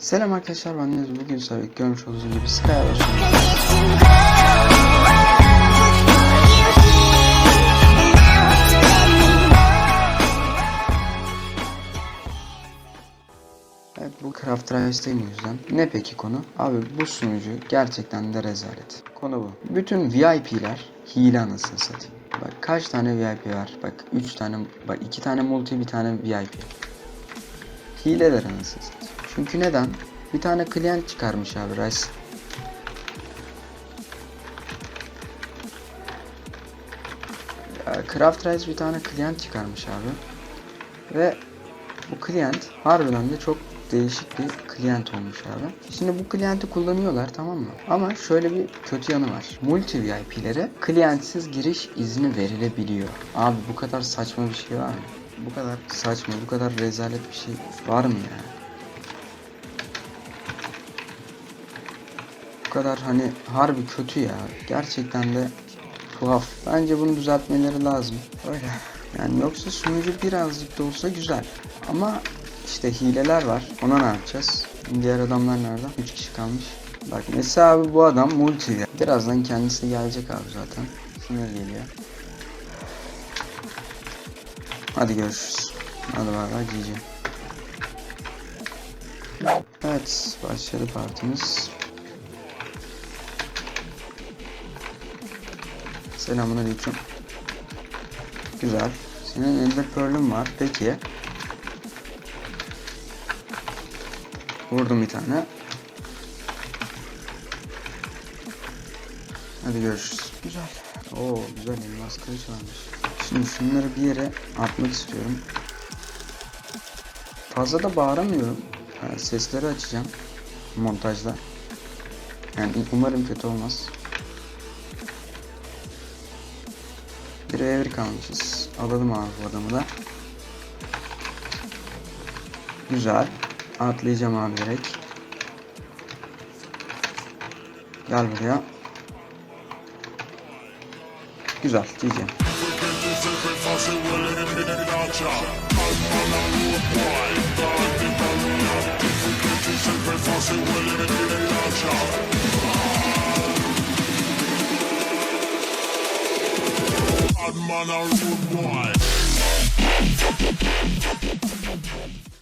Selam arkadaşlar ben Deniz. Bugün size görmüş olduğunuz gibi Skylar Evet bu Craft Rice'dayım o yüzden. Ne peki konu? Abi bu sunucu gerçekten de rezalet. Konu bu. Bütün VIP'ler hile anasını satayım. Bak kaç tane VIP var? Bak 3 tane, bak 2 tane multi bir tane VIP. Hileler anasını satayım. Çünkü neden? Bir tane klient çıkarmış abi Rice. Craft Rice bir tane klient çıkarmış abi. Ve bu klient harbiden de çok değişik bir klient olmuş abi. Şimdi bu klienti kullanıyorlar tamam mı? Ama şöyle bir kötü yanı var. Multi VIP'lere klientsiz giriş izni verilebiliyor. Abi bu kadar saçma bir şey var mı? Bu kadar saçma, bu kadar rezalet bir şey var mı ya? Bu kadar hani harbi kötü ya. Gerçekten de tuhaf. Bence bunu düzeltmeleri lazım. Öyle. Yani yoksa sunucu birazcık da olsa güzel. Ama işte hileler var. Ona ne yapacağız? Diğer adamlar nerede? 3 kişi kalmış. Bak mesela abi bu adam multi. Birazdan kendisi gelecek abi zaten. Sinir geliyor. Hadi görüşürüz. Hadi bay bay GG. Evet başladı partimiz. Selamünaleyküm. Güzel. Senin elde pearl'ün var. Peki. Vurdum bir tane. Hadi görüşürüz. Güzel. Oo güzel elmas kılıç varmış. Şimdi şunları bir yere atmak istiyorum. Fazla da bağıramıyorum. Ha, sesleri açacağım. Montajda. Yani umarım kötü olmaz. Bir evri kalmışız. Alalım abi bu adamı da. Güzel. Atlayacağım abi direkt. Gel buraya. Güzel diyeceğim. Man a rude boy.